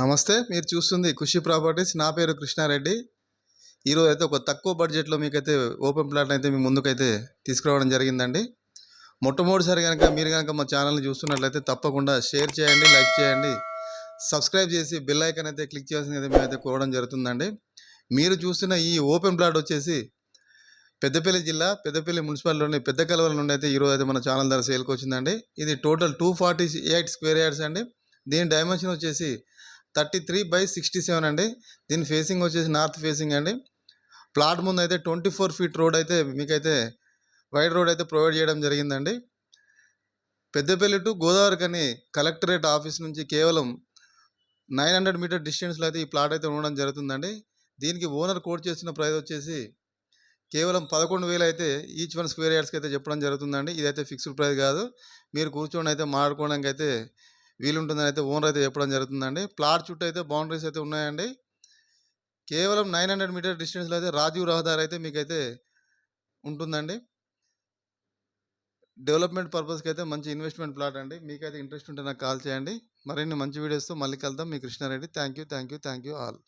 నమస్తే మీరు చూస్తుంది ఖుషి ప్రాపర్టీస్. నా పేరు కృష్ణారెడ్డి. ఈరోజు అయితే ఒక తక్కువ బడ్జెట్లో మీకైతే ఓపెన్ ప్లాట్ అయితే మీ ముందుకైతే తీసుకురావడం జరిగిందండి. మొట్టమొదటిసారి కనుక మీరు కనుక మా ఛానల్ని చూస్తున్నట్లయితే తప్పకుండా షేర్ చేయండి లైక్ చేయండి. సబ్స్క్రైబ్ చేసి బెల్ ఐకన్ అయితే క్లిక్ చేయాల్సింది అయితే మేమైతే కోరడం జరుగుతుందండి. మీరు చూస్తున్న ఈ ఓపెన్ ప్లాట్ వచ్చేసి పెద్దపల్లి జిల్లా పెద్దపల్లి మున్సిపాలిటీలోని పెద్ద కలవల నుండి అయితే ఈరోజు అయితే మన ఛానల్ ద్వారా సేల్కి వచ్చిందండి. ఇది total two forty eight square yards అండి. దీని డైమెన్షన్ వచ్చేసి thirty three by sixty seven అండి. దీని ఫేసింగ్ వచ్చేసి నార్త్ ఫేసింగ్ అండి. ప్లాట్ ముందు అయితే ట్వంటీ ఫోర్ ఫీట్ రోడ్ అయితే మీకైతే వైడ్ రోడ్ అయితే ప్రొవైడ్ చేయడం జరిగిందండి. పెద్దపల్లి టు గోదావరి కని కలెక్టరేట్ ఆఫీస్ నుంచి కేవలం నైన్ హండ్రెడ్ మీటర్ డిస్టెన్స్లో అయితే ఈ ప్లాట్ అయితే ఉండడం జరుగుతుందండి. దీనికి ఓనర్ కోట్ చేసిన ప్రైస్ వచ్చేసి కేవలం పదకొండు వేలు అయితే ఈచ్ వన్ స్క్వేర్ యార్డ్స్కి అయితే చెప్పడం జరుగుతుందండి. ఇదైతే ఫిక్స్డ్ ప్రైస్ కాదు. మీరు కూర్చొని అయితే మాట్లాడుకోవడానికి అయితే వీలుంటుందని అయితే ఓనర్ అయితే చెప్పడం జరుగుతుందండి. ప్లాట్ చుట్టూ అయితే బౌండరీస్ అయితే ఉన్నాయండి. కేవలం నైన్ హండ్రెడ్ మీటర్ డిస్టెన్స్లో అయితే రాజీవ్ రహదారి అయితే మీకైతే ఉంటుందండి. డెవలప్మెంట్ పర్పస్కి అయితే మంచి ఇన్వెస్ట్మెంట్ ప్లాట్ అండి. మీకైతే ఇంట్రెస్ట్ ఉంటే నాకు కాల్ చేయండి. మరిన్ని మంచి వీడియోస్తో మళ్ళీ కలుద్దాం. మీ Krishna Reddy. Thank you thank you thank you all.